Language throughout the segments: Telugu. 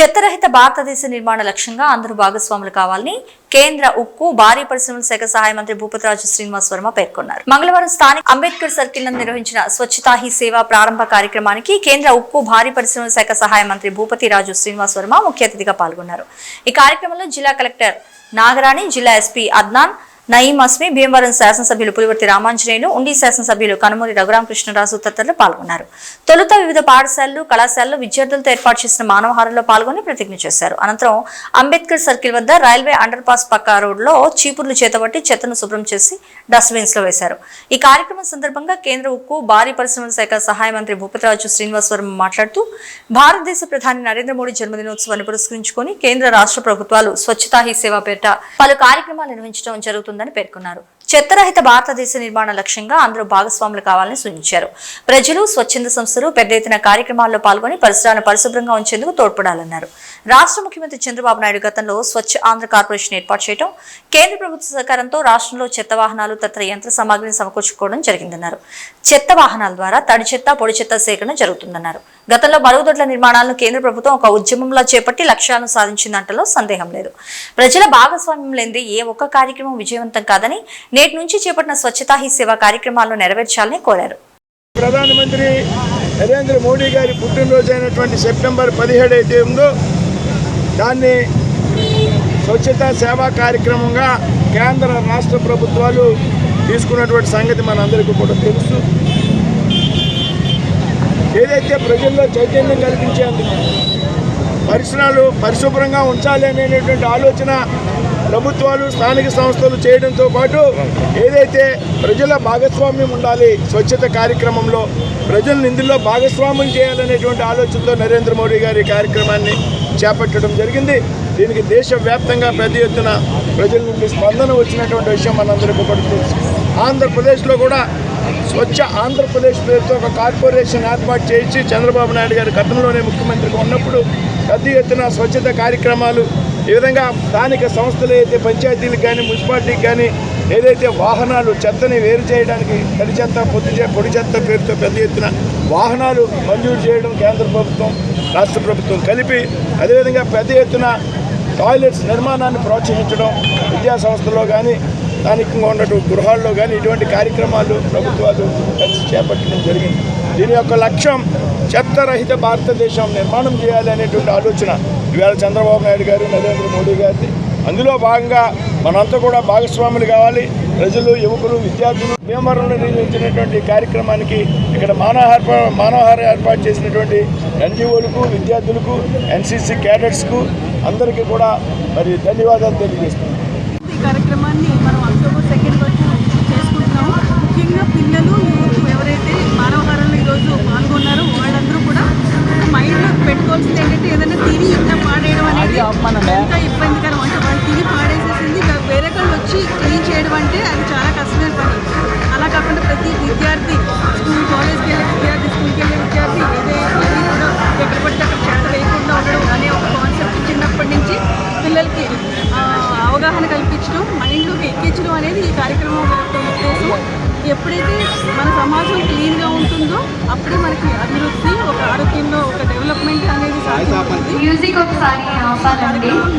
చెత్తరహిత భారతదేశ నిర్మాణ లక్ష్యంగా అందరూ భాగస్వాములు కావాలని కేంద్ర ఉక్కు భారీ పరిశ్రమల శాఖ సహాయ మంత్రి భూపతిరాజు శ్రీనివాస్ వర్మ పేర్కొన్నారు. మంగళవారం స్థానిక అంబేద్కర్ సర్కిల్ నందు నిర్వహించిన స్వచ్ఛతా హీ సేవ ప్రారంభ కార్యక్రమానికి కేంద్ర ఉక్కు భారీ పరిశ్రమల శాఖ సహాయ మంత్రి భూపతిరాజు శ్రీనివాస్ వర్మ ముఖ్య అతిథిగా పాల్గొన్నారు. ఈ కార్యక్రమంలో జిల్లా కలెక్టర్ నాగరాణి జిల్లా ఎస్పీ అద్నాన్ నయీం అస్మి భీమవరం శాసనసభ్యులు పులివర్తి రామాంజనేయులు ఉండి శాసనసభ్యులు కనుమూరి రఘురామకృష్ణరాజు తదితరులు పాల్గొన్నారు. తొలుత వివిధ పాఠశాలలు కళాశాలలు విద్యార్థులతో ఏర్పాటు చేసిన మానవహారంలో పాల్గొని ప్రతిజ్ఞ చేశారు. అనంతరం అంబేద్కర్ సర్కిల్ వద్ద రైల్వే అండర్ పాస్ పక్క రోడ్లో చీపుర్లు చేతబట్టి చెత్తను శుభ్రం చేసి డస్ట్బిన్స్లో వేశారు. ఈ కార్యక్రమం సందర్భంగా కేంద్ర ఉక్కు భారీ పరిశ్రమల శాఖ సహాయ మంత్రి భూపతిరాజు శ్రీనివాస్ వర్మ మాట్లాడుతూ భారతదేశ ప్రధాని నరేంద్ర మోడీ జన్మదినోత్సవాన్ని పురస్కరించుకొని కేంద్ర రాష్ట్ర ప్రభుత్వాలు స్వచ్ఛతా హీ సేవ పేరిట పలు కార్యక్రమాలు నిర్వహించడం జరుగుతుంది. ఉందని పేర్కొన్నారు. చెత్తరహిత భారతదేశ నిర్మాణ లక్ష్యంగా అందరూ భాగస్వాములు కావాలని సూచించారు. ప్రజలు స్వచ్ఛంద సంస్థలు పెద్ద ఎత్తున కార్యక్రమాల్లో పాల్గొని పరిసరాలను పరిశుభ్రంగా ఉంచేందుకు తోడ్పడాలన్నారు. రాష్ట్ర ముఖ్యమంత్రి చంద్రబాబు నాయుడు గతంలో స్వచ్ఛ ఆంధ్ర కార్పొరేషన్ ఏర్పాటు చేయడం కేంద్ర ప్రభుత్వ సహకారంతో రాష్ట్రంలో చెత్త వాహనాలు తదితర యంత్ర సామాగ్రిని సమకూర్చుకోవడం జరిగిందన్నారు. చెత్త వాహనాల ద్వారా తడి చెత్త పొడి చెత్త సేకరణ జరుగుతుందన్నారు. గతంలో మరుగుదొడ్ల నిర్మాణాలను కేంద్ర ప్రభుత్వం ఒక ఉద్యమంలా చేపట్టి లక్ష్యాలను సాధించిందంటలో సందేహం లేదు. ప్రజల భాగస్వామ్యం లేనిదే ఏ ఒక్క కార్యక్రమం విజయవంతం కాదని నేటి నుంచి చేపట్టిన స్వచ్ఛతా హీ సేవ కార్యక్రమాలను నెరవేర్చాలని కోరారు. ప్రధానమంత్రి నరేంద్ర మోడీ గారి పుట్టినరోజు అయినటువంటి సెప్టెంబర్ పదిహేడు అయితే ఉందో దాన్ని స్వచ్ఛత సేవా కార్యక్రమంగా కేంద్ర రాష్ట్ర ప్రభుత్వాలు తీసుకున్నటువంటి సంగతి మనందరికీ కూడా తెలుసు. ఏదైతే ప్రజల్లో చైతన్యం కల్పించేందుకు పరిసరాలు పరిశుభ్రంగా ఉంచాలి అనేటువంటి ఆలోచన ప్రభుత్వాలు స్థానిక సంస్థలు చేయడంతో పాటు ఏదైతే ప్రజల భాగస్వామ్యం ఉండాలి స్వచ్ఛత కార్యక్రమంలో ప్రజలను ఇందులో భాగస్వామ్యం చేయాలనేటువంటి ఆలోచనతో నరేంద్ర మోడీ గారి కార్యక్రమాన్ని చేపట్టడం జరిగింది. దీనికి దేశవ్యాప్తంగా పెద్ద ఎత్తున ప్రజల నుండి స్పందన వచ్చినటువంటి విషయం మనందరికీ కూడా తెలుసు. ఆంధ్రప్రదేశ్లో కూడా స్వచ్ఛ ఆంధ్రప్రదేశ్ పేరుతో ఒక కార్పొరేషన్ ఏర్పాటు చేయించి చంద్రబాబు నాయుడు గారి గతంలోనే ముఖ్యమంత్రిగా ఉన్నప్పుడు పెద్ద ఎత్తున స్వచ్ఛత కార్యక్రమాలు ఈ విధంగా స్థానిక సంస్థలు అయితే పంచాయతీలకు కానీ మున్సిపాలిటీకి కానీ ఏదైతే వాహనాలు చెత్తని వేరు చేయడానికి తడి చెత్త పొద్దు పొడి చెత్త పేరుతో పెద్ద ఎత్తున వాహనాలు మంజూరు చేయడం కేంద్ర ప్రభుత్వం రాష్ట్ర ప్రభుత్వం కలిపి అదేవిధంగా పెద్ద ఎత్తున టాయిలెట్స్ నిర్మాణాన్ని ప్రోత్సహించడం విద్యా సంస్థలో కానీ స్థానికంగా ఉన్నటువంటి గృహాల్లో కానీ ఇటువంటి కార్యక్రమాలు ప్రభుత్వాలు కలిసి చేపట్టడం జరిగింది. దీని యొక్క లక్ష్యం చెత్తరహిత భారతదేశం నిర్మాణం చేయాలి అనేటువంటి ఆలోచన ఇవాళ చంద్రబాబు నాయుడు గారు నరేంద్ర మోడీ గారిది. అందులో భాగంగా మనంతా కూడా భాగస్వాములు కావాలి. ప్రజలు యువకులు విద్యార్థులు భీమవరంలో నిర్వహించినటువంటి కార్యక్రమానికి ఇక్కడ మానవహార మానవహార ఏర్పాటు చేసినటువంటి ఎన్జిఓలకు విద్యార్థులకు ఎన్సీసీ క్యాడెట్స్కు అందరికీ కూడా మరి ధన్యవాదాలు తెలియజేస్తున్నాను ఈ కార్యక్రమాన్ని మనం ఎప్పుడైతే మన సమాజం క్లీన్గా ఉంటుందో అప్పుడే మనకి అభివృద్ధి ఒక ఆరోగ్యంలో ఒక డెవలప్మెంట్ అనేది సాధ్యమవుతుంది.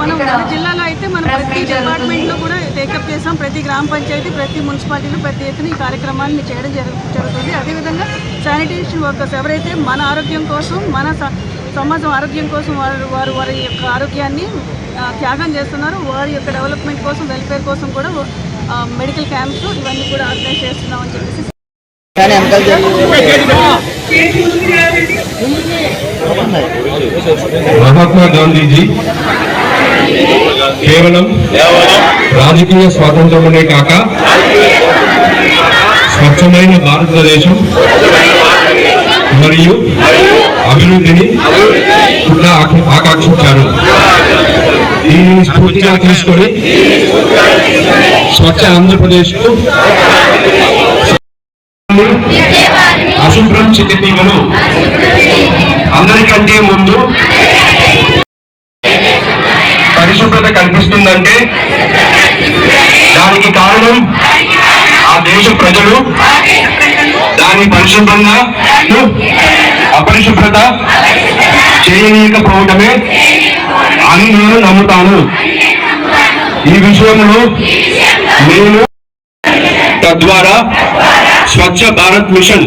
మనం మన జిల్లాలో అయితే మనం ప్రతి డిపార్ట్మెంట్లో కూడా టేకప్ చేసాం. ప్రతి గ్రామ పంచాయతీ ప్రతి మున్సిపాలిటీలో ప్రతి ఎత్తున ఈ కార్యక్రమాన్ని చేయడం జరుగు జరుగుతుంది. అదేవిధంగా శానిటేషన్ వర్కర్స్ ఎవరైతే మన ఆరోగ్యం కోసం మన సమాజం ఆరోగ్యం కోసం వారు వారు వారి యొక్క ఆరోగ్యాన్ని త్యాగం చేస్తున్నారు. వారి యొక్క డెవలప్మెంట్ కోసం వెల్ఫేర్ కోసం కూడా మెడికల్ క్యాంప్స్ ఇవన్నీ కూడా ఆర్గనైజ్ చేస్తున్నామని చెప్పేసి మహాత్మా గాంధీజీ కేవలం రాజకీయ స్వాతంత్రమునే కాక స్వచ్ఛమైన భారతదేశం మరియు అభివృద్ధిని కూడా ఆక- ఆకాంక్షించారు. దీనిని స్ఫూర్తిగా తీసుకొని స్వచ్ఛ ఆంధ్రప్రదేశ్కు అశుభ్రం చితిమలు అందరికంటే ముందు పరిశుభ్రత కనిపిస్తుందంటే దానికి కారణం ఆ దేశ ప్రజలు దాని పరిశుభ్రంగా అపరిశుభ్రత చేయనీయకపోవడమే అని నేను నమ్ముతాను. ఈ విషయంలో నేను తద్వారా స్వచ్ఛ భారత్ మిషన్